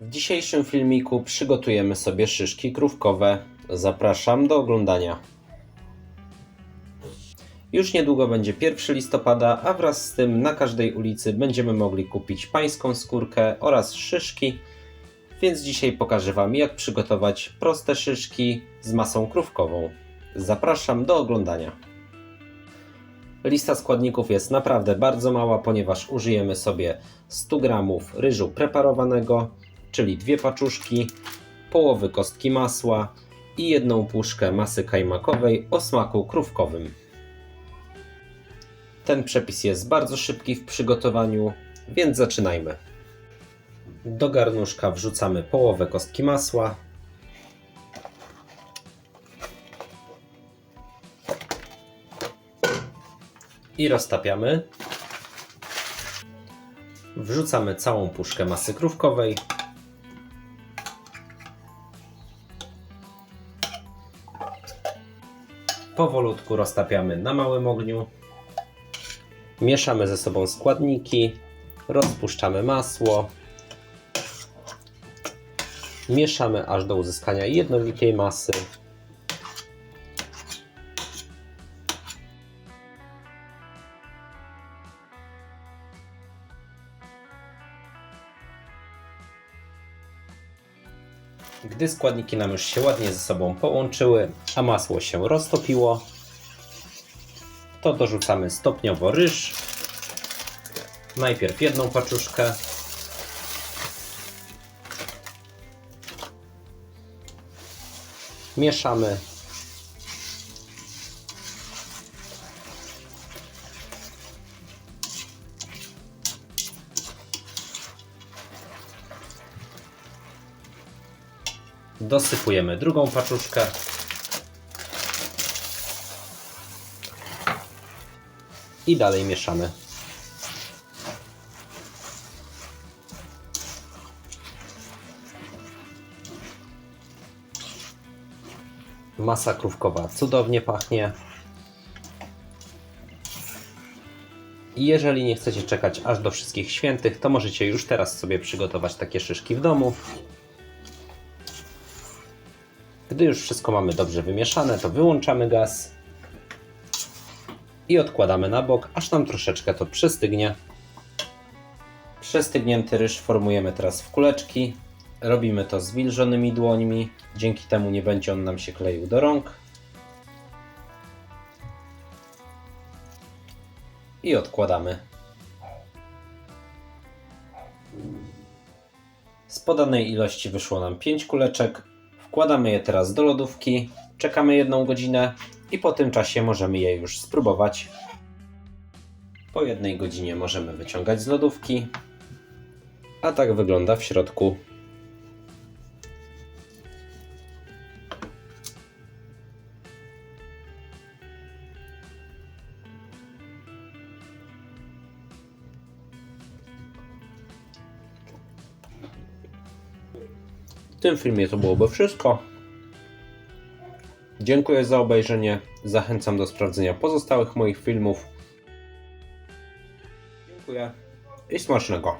W dzisiejszym filmiku przygotujemy sobie szyszki krówkowe. Zapraszam do oglądania. Już niedługo będzie 1 listopada, a wraz z tym na każdej ulicy będziemy mogli kupić pańską skórkę oraz szyszki. Więc dzisiaj pokażę Wam, jak przygotować proste szyszki z masą krówkową. Zapraszam do oglądania. Lista składników jest naprawdę bardzo mała, ponieważ użyjemy sobie 100 g ryżu preparowanego, czyli dwie paczuszki, połowy kostki masła i jedną puszkę masy kajmakowej o smaku krówkowym. Ten przepis jest bardzo szybki w przygotowaniu, więc zaczynajmy. Do garnuszka wrzucamy połowę kostki masła, i roztapiamy. Wrzucamy całą puszkę masy krówkowej. Powolutku roztapiamy na małym ogniu. Mieszamy ze sobą składniki. Rozpuszczamy masło. Mieszamy aż do uzyskania jednolitej masy. Gdy składniki nam już się ładnie ze sobą połączyły, a masło się roztopiło, to dorzucamy stopniowo ryż. Najpierw jedną paczuszkę. Mieszamy. Dosypujemy drugą paczuszkę. I dalej mieszamy. Masa krówkowa cudownie pachnie. I jeżeli nie chcecie czekać aż do wszystkich świętych, to możecie już teraz sobie przygotować takie szyszki w domu. Gdy już wszystko mamy dobrze wymieszane, to wyłączamy gaz i odkładamy na bok, aż nam troszeczkę to przystygnie. Przestygnięty ryż formujemy teraz w kuleczki. Robimy to z wilżonymi dłońmi, dzięki temu nie będzie on nam się kleił do rąk. I odkładamy. Z podanej ilości wyszło nam 5 kuleczek. Wkładamy je teraz do lodówki, czekamy jedną godzinę i po tym czasie możemy je już spróbować. Po jednej godzinie możemy wyciągać z lodówki, a tak wygląda w środku. W tym filmie to byłoby wszystko. Dziękuję za obejrzenie. Zachęcam do sprawdzenia pozostałych moich filmów. Dziękuję i smacznego.